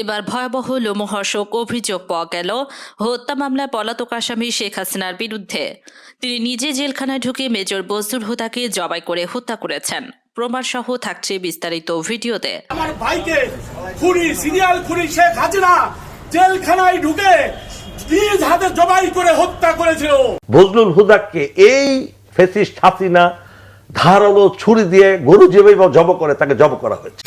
এবার ভয়াবহ লোমহর্ষক অভিযোগ পাওয়া গেল হত্যা মামলায় পলাতক আসামি শেখ হাসিনার বিরুদ্ধে। তিনি নিজে জেলখানায় ঢুকে মেজর বজরুল হুদাকে জবাই করে হত্যা করেছেন। প্রমাণসহ থাকছে বিস্তারিত ভিডিওতে। আমার ভাইকে খুনি সিরিয়াল খুনি শেখ হাসিনা জেলখানায় ঢুকে নিজ হাতে জবাই করে হত্যা করেছিল। বজলুল হুদাকে এই ফেসিস্ট হাসিনা ধারালো ছুরি দিয়ে গরু যেভাবে জব করে তাকে জব করা হয়েছে।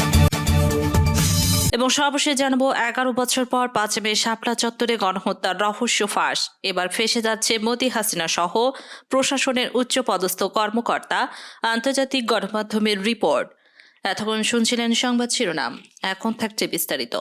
এবং সর্বশেষ জানাব, এগারো বছর পর পাঁচ মে শাপলা চত্বরে গণহত্যার রহস্য ফাঁস। এবার ফেসে যাচ্ছে মতি হাসিনা সহ প্রশাসনের উচ্চ পদস্থ কর্মকর্তা। আন্তর্জাতিক গণমাধ্যমের রিপোর্ট। এতক্ষণ শুনছিলেন সংবাদ শিরোনাম। এখন থাকছে বিস্তারিত।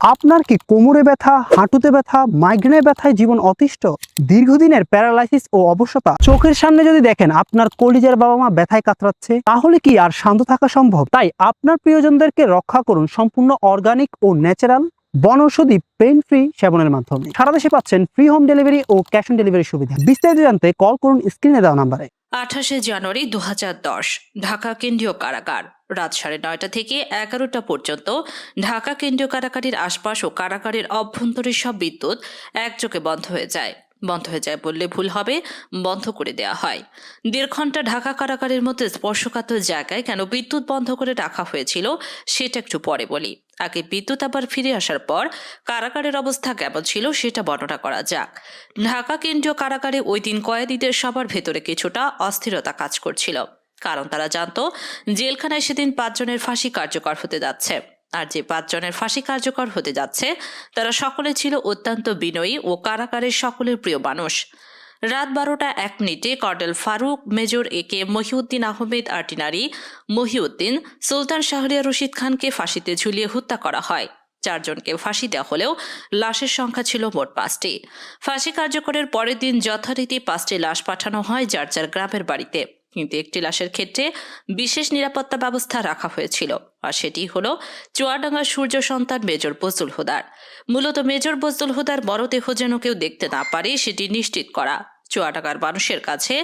আপনার কি কোমরে ব্যথা, হাঁটুতে ব্যথা মাইগ্রেনে ব্যথায় জীবন অতিষ্ঠ, দীর্ঘদিনের প্যারালাইসিস ও অবসতা চোখের সামনে যদি দেখেন আপনার কলিজার বাবা মা ব্যথায় কাতরাচ্ছে, তাহলে কি আর শান্ত থাকা সম্ভব? তাই আপনার প্রিয়জনদেরকে রক্ষা করুন সম্পূর্ণ অর্গানিক ও ন্যাচারাল বনৌষধি পেন ফ্রি সেবনের মাধ্যমে। সারা দেশে পাচ্ছেন ফ্রি হোম ডেলিভারি ও ক্যাশ অন ডেলিভারি সুবিধা। বিস্তারিত জানতে কল করুন স্ক্রিনে দেওয়া নাম্বারে। আঠাশে জানুয়ারি দু হাজার দশ, ঢাকা কেন্দ্রীয় কারাগার। রাত সাড়ে নয়টা থেকে এগারোটা পর্যন্ত ঢাকা কেন্দ্রীয় কারাগারের আশপাশ ও কারাগারের অভ্যন্তরের সব বিদ্যুৎ একযোগে বন্ধ হয়ে যায়। বন্ধ হয়ে যায় বললে ভুল হবে, বন্ধ করে দেওয়া হয়। দেড় ঘণ্টা ঢাকা কারাগারের মধ্যে স্পর্শকাতর জায়গায় কেন বিদ্যুৎ বন্ধ করে রাখা হয়েছিল সেটা একটু পরে বলি। আগে বিদ্যুৎ আবার ফিরে আসার পর কারাগারের অবস্থা কেমন ছিল সেটা বর্ণনা করা যাক। ঢাকা কেন্দ্রীয় কারাগারে ওই দিন কয়েদিদের সবার ভেতরে কিছুটা অস্থিরতা কাজ করছিল। কারণ তারা জানত জেলখানায় সেদিন পাঁচজনের ফাঁসি কার্যকর হতে যাচ্ছে। আর যে পাঁচজনের ফাঁসি কার্যকর হতে যাচ্ছে, তারা সকলে ছিল অত্যন্ত বিনয়ী ও কারাগারের সকলের প্রিয় মানুষ। রাত বারোটা এক মিনিটে colonel Farooq, major A K Mohiuddin Ahmed artillery Mohiuddin, Sultan Shahriar Rashid খানকে ফাঁসিতে ঝুলিয়ে হত্যা করা হয়। চারজনকে ফাঁসি দেওয়া হলেও লাশের সংখ্যা ছিল মোট পাঁচটি। ফাঁসি কার্যকরের পরের দিন যথারীতি পাঁচটি লাশ পাঠানো হয় যার যার গ্রামের বাড়িতে। কিন্তু একটি লাশের ক্ষেত্রে বিশেষ নিরাপত্তা ব্যবস্থা রাখা হয়েছিল, আর সেটি হল চুয়াডাঙ্গা সূর্য সন্তান মেজর বজুল হুদার। মূলত মেজর বজুল হুদার মরদেহ যেন কেউ দেখতে না পারে, সেটি নিশ্চিত করা। চুয়াডাঙ্গার মানুষের কাছে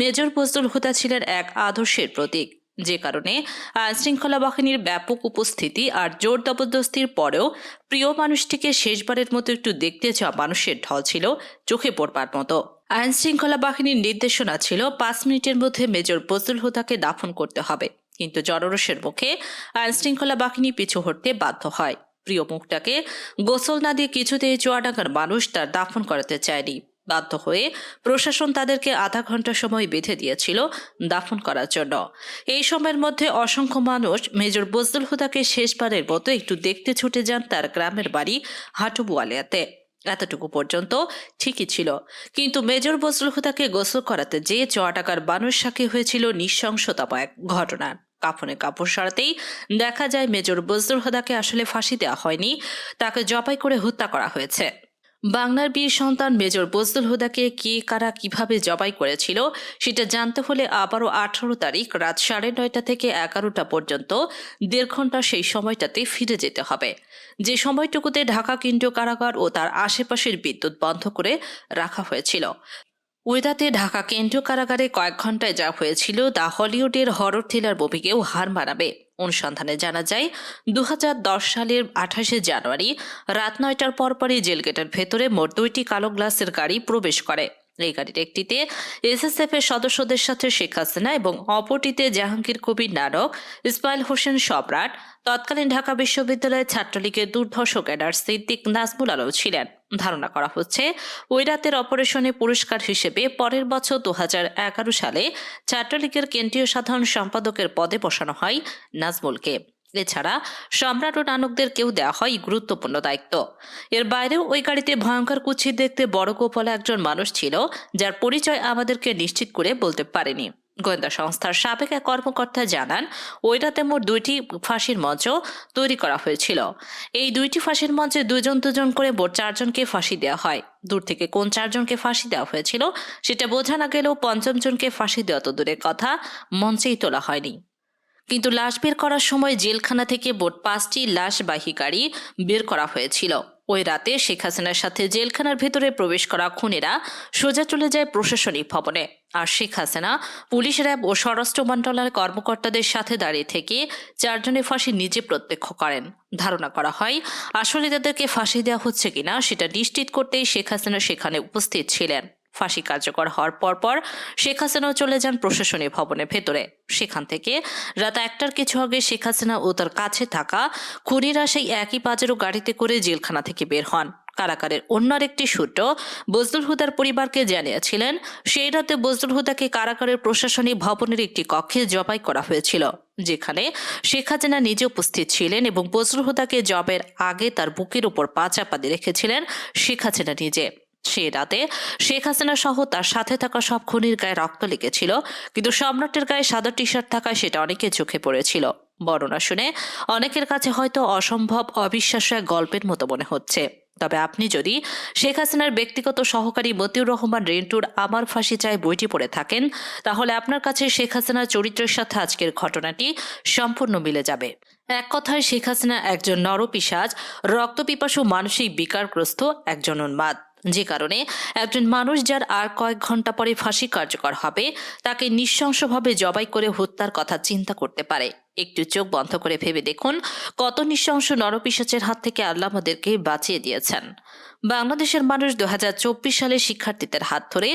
মেজর বজুল হুদা ছিলেন এক আদর্শের প্রতীক। যে কারণে আইন শৃঙ্খলা বাহিনীর ব্যাপক উপস্থিতি আর জোর জবরদস্তির পরেও প্রিয় মানুষটিকে শেষবারের মতো একটু দেখতে যাওয়া মানুষের ঢল ছিল চোখে পড়বার মতো। আইন শৃঙ্খলা বাহিনীর নির্দেশনা ছিল পাঁচ মিনিটের মধ্যে মেজর বজলুল হুদাকে দাফন করতে হবে। কিন্তু জনরোষের মুখে আইন শৃঙ্খলা বাহিনী পিছু হটতে বাধ্য হয়। প্রিয় মুখটাকে গোসল না দিয়ে কিছুতেই চুয়াডাঙ্গার মানুষ তার দাফন করাতে চায়নি। বাধ্য হয়ে প্রশাসন তাদেরকে আধা ঘণ্টা সময় বেঁধে দিয়েছিল দাফন করার জন্য। এই সময়ের মধ্যে অসংখ্য মানুষ মেজর বজলুল হুদাকে শেষবারের মতো একটু দেখতে ছুটে যান তার গ্রামের বাড়ি হাটুবুয়ালিয়াতে। এতটুকু পর্যন্ত ঠিকই ছিল। কিন্তু মেজর বজলুল হুদাকে গোসল করাতে যে চোয়া টাকার মানুষ সাক্ষী হয়েছিল নৃশংসতাম এক ঘটনার কাফনে কাপড় সরাতেই দেখা যায় মেজর বজলুল হুদাকে আসলে ফাঁসি দেওয়া হয়নি, তাকে জবাই করে হত্যা করা হয়েছে। বাংলার বীর সন্তান মেজর বজলুল হুদাকে কে, কারা, কীভাবে জবাই করেছিল সেটা জানতে হলে আবারও আঠারো তারিখ রাত সাড়ে নয়টা থেকে এগারোটা পর্যন্ত দেড় ঘণ্টা সেই সময়টাতে ফিরে যেতে হবে। যে সময়টুকুতে ঢাকা কেন্দ্রীয় কারাগার ও তার আশেপাশের বিদ্যুৎ বন্ধ করে রাখা হয়েছিল। ওই রাতে ঢাকা কেন্দ্রীয় কারাগারে কয়েক ঘন্টায় যা হয়েছিল তা হলিউডের হরর থ্রিলার ববিকেও হার মানাবে। অনুসন্ধানে জানা যায় দু হাজার দশ সালের আঠাশে জানুয়ারি রাত নয়টার পরপরই জেলগেটের ভেতরে মোট দুইটি কালো গ্লাসের গাড়ি প্রবেশ করে। এই গাড়ির একটিতে এসএসএফ এর সদস্যদের সাথে শেখ হাসিনা এবং অপরটিতে জাহাঙ্গীর কবির নানক, ইসমাইল হোসেন সম্রাট, তৎকালীন ঢাকা বিশ্ববিদ্যালয়ের ছাত্রলীগের দুর্ধর্ষ ক্যাডার সিদ্দিক নাজমুল আলম ছিলেন। ধারণা করা হচ্ছে, ওই রাতের অপারেশনে পুরস্কার হিসেবে পরের বছর দু হাজার এগারো সালে ছাত্রলীগের কেন্দ্রীয় সাধারণ সম্পাদকের পদে বসানো হয় নাজমুলকে। এছাড়া সম্রাট ও নানকদের কেউ দেওয়া হয় গুরুত্বপূর্ণ দায়িত্ব। এর বাইরেও ওই গাড়িতে ভয়ঙ্কর কুচ্ছিত দেখতে বড় গোপালে একজন মানুষ ছিল, যার পরিচয় আমাদেরকে নিশ্চিত করে বলতে পারেনি। গোয়েন্দা সংস্থার সাবেক এক কর্মকর্তা জানান, ওই রাতে মোট দুইটি ফাঁসির মঞ্চ তৈরি করা হয়েছিল। এই দুইটি ফাঁসির মঞ্চে দুজন দুজন করে মোট চারজনকে ফাঁসি দেওয়া হয়। দূর থেকে কোন চারজনকে ফাঁসি দেওয়া হয়েছিল, সেটা বোঝা না গেলেও পঞ্চম জনকে ফাঁসি দেওয়া তো দূরের কথা, মঞ্চেই তোলা হয়নি। কিন্তু লাশ বের করার সময় জেলখানা থেকে মোট পাঁচটি লাশবাহী গাড়ি বের করা হয়েছিল। ওই রাতে শেখ হাসিনার সাথে জেলখানার ভেতরে প্রবেশ করা খুনেরা সোজা চলে যায় প্রশাসনিক ভবনে। আর শেখ হাসিনা, পুলিশ র্যাব ও স্বরাষ্ট্র মন্ত্রণালয়ের কর্মকর্তাদের সাথে দাঁড়িয়ে থেকে চারজনের ফাঁসি নিজে প্রত্যক্ষ করেন। ধারণা করা হয়, আসলে তাদেরকে ফাঁসি দেওয়া হচ্ছে কিনা সেটা নিশ্চিত করতেই শেখ হাসিনা সেখানে উপস্থিত ছিলেন। ফাঁসি কার্যকর হওয়ার পরপর শেখ হাসিনাও চলে যান প্রশাসনিক ভবনের ভেতরে। সেখান থেকে রাত একটার কিছু আগে শেখ হাসিনা ও তার কাছে থাকা খুনিরা সেই একই পাজেরও গাড়িতে করে জেলখানা থেকে বের হন। কারাগারের অন্য আরেকটি সূত্র বজলুল হুদার পরিবারকে জানিয়েছিলেন, সেই রাতে বজলুল হুদাকে কারাগারের প্রশাসনিক ভবনের একটি কক্ষে জবাই করা হয়েছিল, যেখানে শেখ হাসিনা নিজে উপস্থিত ছিলেন এবং বজলুল হুদাকে জবের আগে তার বুকের উপর পা চাপা দিয়ে রেখেছিলেন শেখ হাসিনা নিজে। সে রাতে শেখ হাসিনা সহ তার সাথে থাকা সব খুনির গায়ে রক্ত লেগেছিল, কিন্তু সম্রাটের গায়ে সাদা টি শার্ট থাকায় সেটা অনেকের চোখে পড়েছিল। বর্ণনা শুনে অনেকের কাছে হয়তো অসম্ভব, অবিশ্বাস্য এক গল্পের মতো মনে হচ্ছে। তবে আপনি যদি শেখ হাসিনার ব্যক্তিগত সহকারী মতিউর রহমান রেন্টুর আমার ফাঁসি চায় বইটি পড়ে থাকেন, তাহলে আপনার কাছে শেখ হাসিনার চরিত্রের সাথে আজকের ঘটনাটি সম্পূর্ণ মিলে যাবে। এক কথায় শেখ হাসিনা একজন নরপিসাজ, রক্তপিপাসু, মানসিক বিকারগ্রস্ত, একজন উন্মাদ। যে কারণে একজন মানুষ যার আর কয়েক ঘণ্টা পরে ফাঁসি কার্যকর হবে, তাকে নৃশংসভাবে জবাই করে হত্যার কথা চিন্তা করতে পারে। একটু চোখ বন্ধ করে ভেবে দেখুন কত নৃশংস নরপিসাচের হাত থেকে আল্লাহ আমাদেরকে বাঁচিয়ে দিয়েছেন। বাংলাদেশের মানুষ দু হাজার চব্বিশ সালে শিক্ষার্থীদের হাত ধরে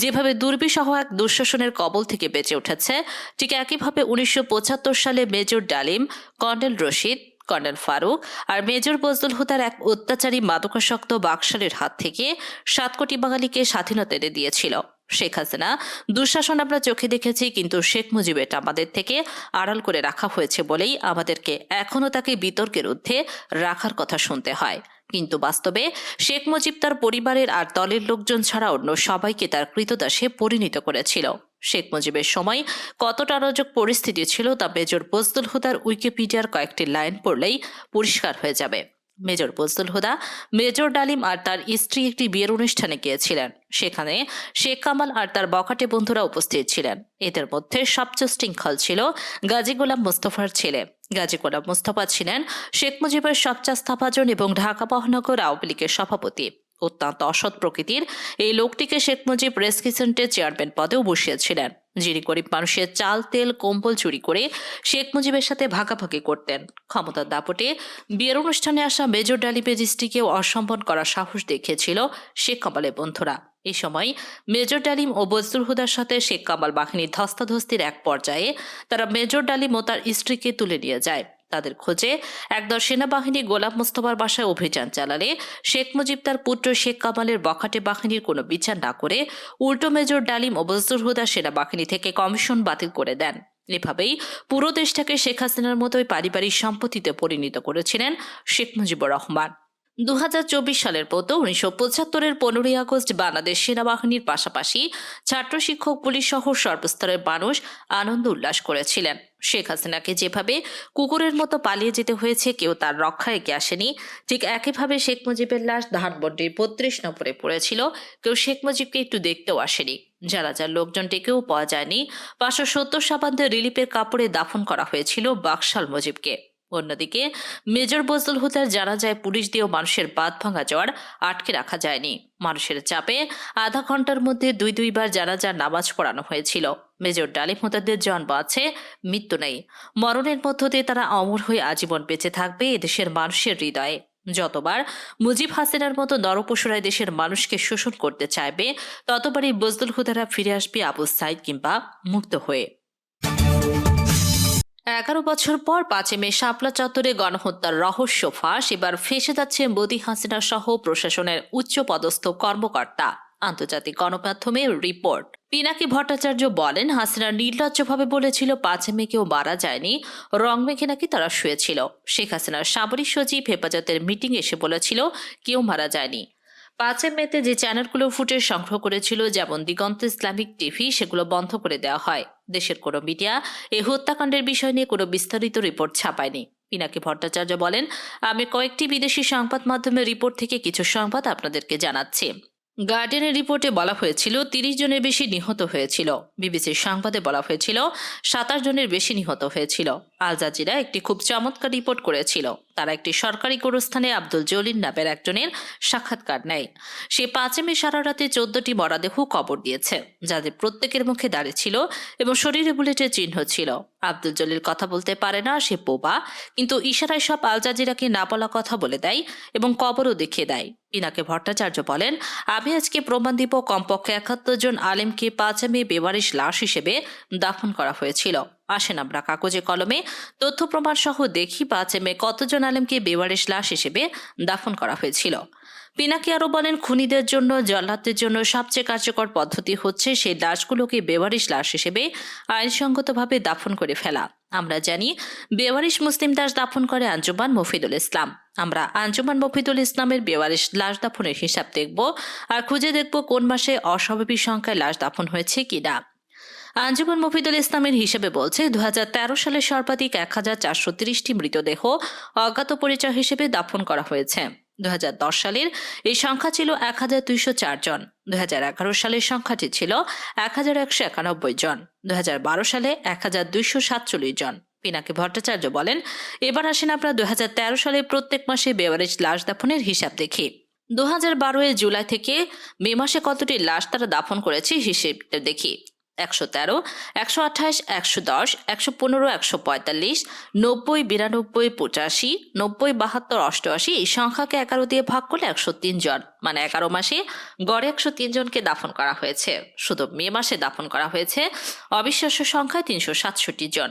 যেভাবে দুর্বিসহ এক দুঃশাসনের কবল থেকে বেঁচে উঠেছে, ঠিক একইভাবে উনিশশো পঁচাত্তর সালে major Dalim, colonel Rashid colonel Farooq আর মেজর বজলুল হুদার এক অত্যাচারী মাদকাসক্ত বাকশালের হাত থেকে সাত কোটি বাঙালিকে স্বাধীনতা এনে দিয়েছিল। শেখ হাসিনা, দুঃশাসন আমরা চোখে দেখেছি, কিন্তু শেখ মুজিব এটা আমাদের থেকে আড়াল করে রাখা হয়েছে বলেই আমাদেরকে এখনও তাকে বিতর্কের ঊর্ধ্বে রাখার কথা শুনতে হয়। কিন্তু বাস্তবে শেখ মুজিব তার পরিবারের আর দলের লোকজন ছাড়া অন্য সবাইকে তার কৃতদাসে পরিণত করেছিল। শেখ মুজিবের সময় কতটা অরাজক পরিস্থিতি ছিল তা মেজর বজদুল হুদার উইকিপিডিয়ার কয়েকটি লাইন পড়লেই পরিষ্কার হয়ে যাবে। মেজর বজদুল হুদা, মেজর ডালিম আর তার স্ত্রী একটি বিয়ের অনুষ্ঠানে গিয়েছিলেন। সেখানে শেখ কামাল আর তার বখাটে বন্ধুরা উপস্থিত ছিলেন। এদের মধ্যে সবচেয়ে শৃঙ্খল ছিল গাজী গোলাম মোস্তফার ছেলে। গাজী গোলাম মোস্তফা ছিলেন শেখ মুজিবের সবচেয়ে স্থাপাজন এবং ঢাকা মহানগর আওয়ামী লীগের সভাপতি। অত্যন্ত অসৎ প্রকৃতির, এই লোকটিকে শেখ মুজিব প্রেস কিচেন্টের চেয়ারম্যান পদেও বসিয়েছিলেন। যিনি গরিব মানুষের চাল, তেল, কম্বল চুরি করে শেখ মুজিবের সাথে ভাগাভাগি করতেন। ক্ষমতার দাপটে বিয়ের অনুষ্ঠানে আসা মেজর ডালিপের স্ত্রীকেও অসম্মান করার সাহস দেখিয়েছিল শেখ কামালের বন্ধুরা। এ সময় মেজর ডালিম ও বজরুল হুদার সাথে শেখ কামাল বাহিনীর ধস্তাধস্তির এক পর্যায়ে তারা মেজর ডালিম ও তার স্ত্রীকে তুলে নিয়ে যায়। তাদের খোঁজে একদল সেনাবাহিনী গোলাম মোস্তফার বাসায় অভিযান চালালে শেখ মুজিব তার পুত্র শেখ কামালের বখাটে বাহিনীর কোনো বিচার না করে উল্টো মেজর ডালিম ও বজরুল হুদা সেনাবাহিনী থেকে কমিশন বাতিল করে দেন। এভাবেই পুরো দেশটাকে শেখ হাসিনার মতোই পারিবারিক সম্পত্তিতে পরিণত করেছিলেন শেখ মুজিবুর রহমান। দু হাজার চব্বিশ সালের মতো উনিশশো পঁচাত্তরের পনেরোই আগস্ট বাংলাদেশ সেনাবাহিনীর পাশাপাশি ছাত্র শিক্ষক পুলিশ সহ সর্বস্তরের মানুষ আনন্দ উল্লাস করেছিলেন। শেখ হাসিনাকে যেভাবে কুকুরের মতো পালিয়ে যেতে হয়েছে, কেউ তার রক্ষায় এগিয়ে আসেনি। ঠিক একইভাবে শেখ মুজিবের লাশ ধানমন্ডির বত্রিশ নম্বরে পড়েছিল, কেউ শেখ মুজিবকে একটু দেখতেও আসেনি। যারা যার লোকজনটিকেও পাওয়া যায়নি, পাঁচশো সত্তর সাবান্ধে রিলিপের কাপড়ে দাফন করা হয়েছিল বাকশাল মুজিবকে। অন্যদিকে, মেজর বজলুল হুদার জানা যায় পুলিশ দিয়েও মানুষের বাদ ভাঙা জ্বর আটকে রাখা যায়নি। মানুষের চাপে আধা ঘণ্টার মধ্যে দুই দুইবার জানাজার নামাজ পড়ানো হয়েছিল। মেজর ডালিম হুদাদের জন্ম আছে, মৃত্যু নেই। মরণের মধ্য দিয়ে তারা অমর হয়ে আজীবন বেঁচে থাকবে এদেশের মানুষের হৃদয়ে। যতবার মুজিব হাসিনার মতো নরপশুরাই দেশের মানুষকে শোষণ করতে চাইবে, ততবারই বজলুল হুদারা ফিরে আসবে আবু সাইদ কিংবা মুক্ত হয়ে। এগারো বছর পর পাঁচে মে শাপলা চত্বরে গণহত্যার রহস্য ফাঁস, এবার ফেসে যাচ্ছে মোদী, হাসিনা সহ প্রশাসনের উচ্চ পদস্থ কর্মকর্তা। আন্তর্জাতিক গণমাধ্যমে রিপোর্ট। পিনাকি ভট্টাচার্য বলেন, হাসিনা নির্লজ্জভাবে বলেছিল পাঁচে মে কেউ মারা যায়নি, রং মেঘে নাকি তারা শুয়েছিল। শেখ হাসিনার সামরিক সচিব হেফাজতের মিটিং এসে বলেছিল, কেউ মারা যায়নি। পাঁচে মেতে যে চ্যানেলগুলো ফুটেজ সংগ্রহ করেছিল, যেমন দিগন্ত ইসলামিক টিভি, সেগুলো বন্ধ করে দেওয়া হয়। দেশের কোনো মিডিয়া এই হত্যাকাণ্ডের বিষয় নিয়ে কোনো বিস্তারিত রিপোর্ট ছাপায়নি। পিনাকি ভট্টাচার্য বলেন, আমি কয়েকটি বিদেশি সংবাদ মাধ্যমের রিপোর্ট থেকে কিছু সংবাদ আপনাদেরকে জানাচ্ছি। গার্ডিয়ানের রিপোর্টে বলা হয়েছিল, তিরিশ জনের বেশি নিহত হয়েছিল। বিবিসির সংবাদে বলা হয়েছিল, সাতাশ জনের বেশি নিহত হয়েছিল। আল জাজিরা একটি খুব চমৎকার রিপোর্ট করেছিল। তারা একটি সরকারি গোরস্থানে আব্দুল জলিল নামের একজনের সাক্ষাৎকার নেয়। সে পাঁচে মে সারা রাতে চোদ্দটি মরাদেহ কবর দিয়েছে, যাদের প্রত্যেকের মুখে দাঁড়িয়ে ছিল এবং শরীরে বুলেটের চিহ্ন ছিল। আব্দুল জলিল কথা বলতে পারে না, সে বোবা, কিন্তু ইশারায় সব আল জাজিরাকে না বলা কথা বলে দেয় এবং কবরও দেখিয়ে দেয়। পিনাকে ভট্টাচার্য বলেন, আমি আজকে প্রমাণ দিব কমপক্ষে একাত্তর জন আলেমকে পাঁচ মে বেবারিশ লাশ হিসেবে দাফন করা হয়েছিল। আসেন আমরা কাগজে কলমে, তথ্য প্রমাণ সহ দেখি পাঁচ মে কতজন আলেমকে বেবারিশ লাশ হিসেবে দাফন করা হয়েছিল। পিনাকি আরও বলেন, খুনিদের জন্য, জল্লাদদের জন্য সবচেয়ে কার্যকর পদ্ধতি হচ্ছে সেই লাশগুলোকে বেওয়ারিশ লাশ হিসেবে আইনসঙ্গতভাবে দাফন করে ফেলা। আমরা জানি, বেওয়ারিশ মুসলিম দাস দাফন করে আঞ্জুমান মফিদুল ইসলাম। আমরা আঞ্জুমান মফিদুল ইসলামের বেওয়ারিশ লাশ দাফনের হিসাব দেখব আর খুঁজে দেখব কোন মাসে অস্বাভাবিক সংখ্যায় লাশ দাফন হয়েছে কিনা। আঞ্জুমান মফিদুল ইসলামের হিসেবে বলছে দু হাজার তেরো সালে সর্বাধিক এক হাজার চারশো তিরিশটি মৃতদেহ অজ্ঞাত পরিচয় হিসেবে দাফন করা হয়েছে। দু হাজার দশ সালের এই সংখ্যা ছিল এক হাজার দুইশো চার জন। দু হাজার এগারো সালের সংখ্যাটি ছিল এক হাজার একশো একানব্বই জন। দু হাজার বারো সালে এক হাজার দুইশো সাতচল্লিশ জন। পিনাকি ভট্টাচার্য বলেন, এবার আসেন আমরা দুই হাজার তেরো সালে প্রত্যেক মাসে বেওয়ারিজ লাশ দাফনের হিসাব দেখি। দু হাজার বারো এর জুলাই থেকে মে মাসে কতটি লাশ তারা দাফন করেছে হিসেবটা দেখি। একশো তেরো, একশো আঠাশ, একশো দশ, একশো পনেরো, একশো পঁয়তাল্লিশ, নব্বই, বিরানব্বই, পঁচাশি, নব্বই, বাহাত্তর, অষ্টআশি এই সংখ্যাকে এগারো দিয়ে ভাগ করলে একশো তিন জন মানে এগারো মাসে গড়ে একশো তিন জনকে দাফন করা হয়েছে। শুধু মে মাসে দাফন করা হয়েছে, অবিশ্বাস্য সংখ্যায় তিনশো সাতষট্টি জন।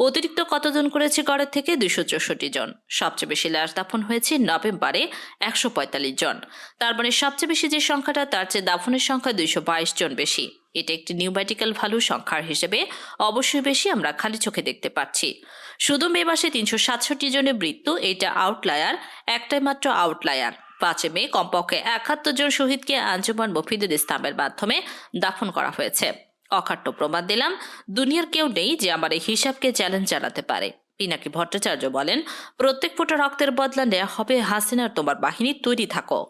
অতিরিক্ত কতজন করেছে গড়ের থেকে দুইশো চৌষট্টি জন। সবচেয়ে বেশি লাশ দাফন হয়েছে নভেম্বরে, একশো পঁয়তাল্লিশ জন। তার মানে সবচেয়ে বেশি যে সংখ্যাটা, তার চেয়ে দাফনের সংখ্যা দুইশো বাইশ জন বেশি। এটা একটি নিউম্যাটিক্যাল ভ্যালু সংখ্যার হিসেবে অবশ্যই বেশি আমরা খালি চোখে দেখতে পাচ্ছি। শুধু মে মাসে তিনশো সাতষট্টি জনের মৃত্যু, এটা আউটলায়ার একটাই মাত্র আউটলায়ার পাঁচে মে কমপক্ষে একাত্তর জন শহীদকে আঞ্জুমান মফিদুল ইসলামের মাধ্যমে দাফন করা হয়েছে। অখাট্য প্রমাণ দিলাম, দুনিয়ার কেউ নেই যে আমার এই হিসাবকে চ্যালেঞ্জ জানাতে পারে। পিনাকি ভট্টাচার্য বলেন, প্রত্যেক ফোঁটা রক্তের বদলা নেওয়া হবে হাসিনার তোমার বাহিনী, তৈরি থাকো।